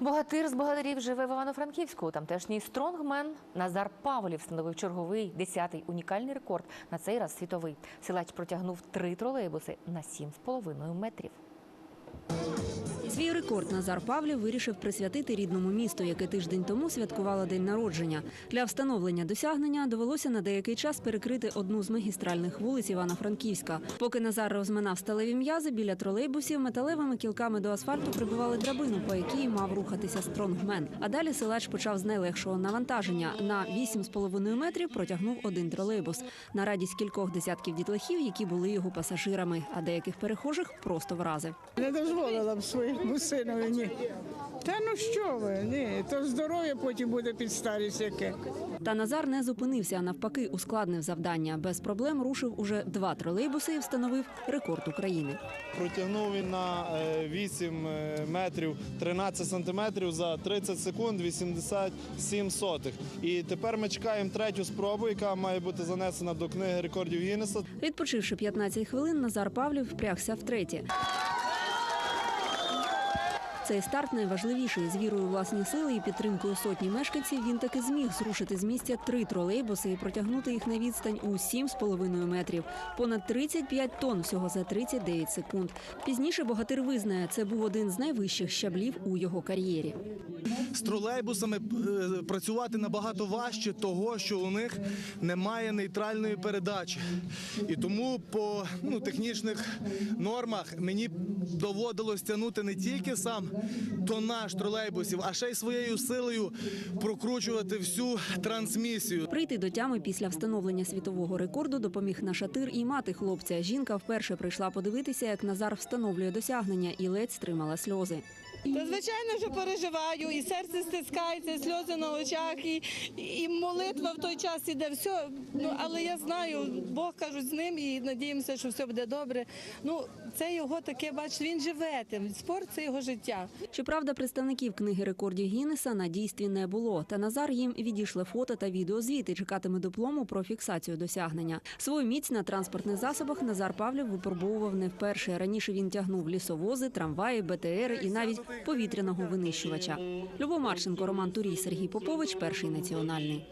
Богатир з богатирів живе в Івано-Франківську. Тамтешній стронгмен Назар Павлів встановив черговий десятий унікальний рекорд. На цей раз світовий. Силач протягнув три тролейбуси на 7,5 метрів. Свій рекорд Назар Павлів вирішив присвятити рідному місту, яке тиждень тому святкувало день народження. Для встановлення досягнення довелося на деякий час перекрити одну з магістральних вулиць Івано-Франківська. Поки Назар розминав сталеві м'язи біля тролейбусів, металевими кілками до асфальту прибивали драбину, по якій мав рухатися стронгмен. А далі силач почав з найлегшого навантаження. На 8,5 метрів протягнув один тролейбус. На радість кількох десятків дітлахів, які були його пасажирами, а деяких перехожих просто вразив. Не дозволила б своєму синові, ні. Та ну що ви, ні, то здоров'я потім буде під старість яке. Та Назар не зупинився, а навпаки, ускладнив завдання. Без проблем рушив уже два тролейбуси і встановив рекорд України. Протягнув він на е, 8 е, метрів 13 сантиметрів за 30 секунд 87 сотих. І тепер ми чекаємо третю спробу, яка має бути занесена до книги рекордів Гіннеса. Відпочивши 15 хвилин, Назар Павлів впрягся втретє. Цей старт найважливіший. З вірою власні сили і підтримкою сотні мешканців він таки зміг зрушити з місця три тролейбуси і протягнути їх на відстань у 7,5 метрів. Понад 35 тонн всього за 39 секунд. Пізніше богатир визнає, це був один з найвищих щаблів у його кар'єрі. з тролейбусами е, працювати набагато важче, того що у них немає нейтральної передачі. І тому по ну, технічних нормах мені доводилось тягнути не тільки сам тонаж тролейбусів, а ще й своєю силою прокручувати всю трансмісію. Прийти до тями після встановлення світового рекорду допоміг нашатир і мати хлопця. Жінка вперше прийшла подивитися, як Назар встановлює досягнення, і ледь стримала сльози. Та звичайно, що переживаю, і серце стискається, і сльози на очах, і, і молитва в той час іде. Все, ну але я знаю, Бог кажуть з ним і надіємося, що все буде добре. Ну, це його таке, бач, він живе тим. Спорт це його життя. Щоправда, представників книги рекордів Гіннеса на дійстві не було. Та Назар їм відійшли фото та відеозвіти. Чекатиме диплому про фіксацію досягнення. Свою міць на транспортних засобах Назар Павлів випробовував не вперше. Раніше він тягнув лісовози, трамваї, БТР і навіть повітряного винищувача. Любов Марченко, Роман Турій, Сергій Попович, перший національний.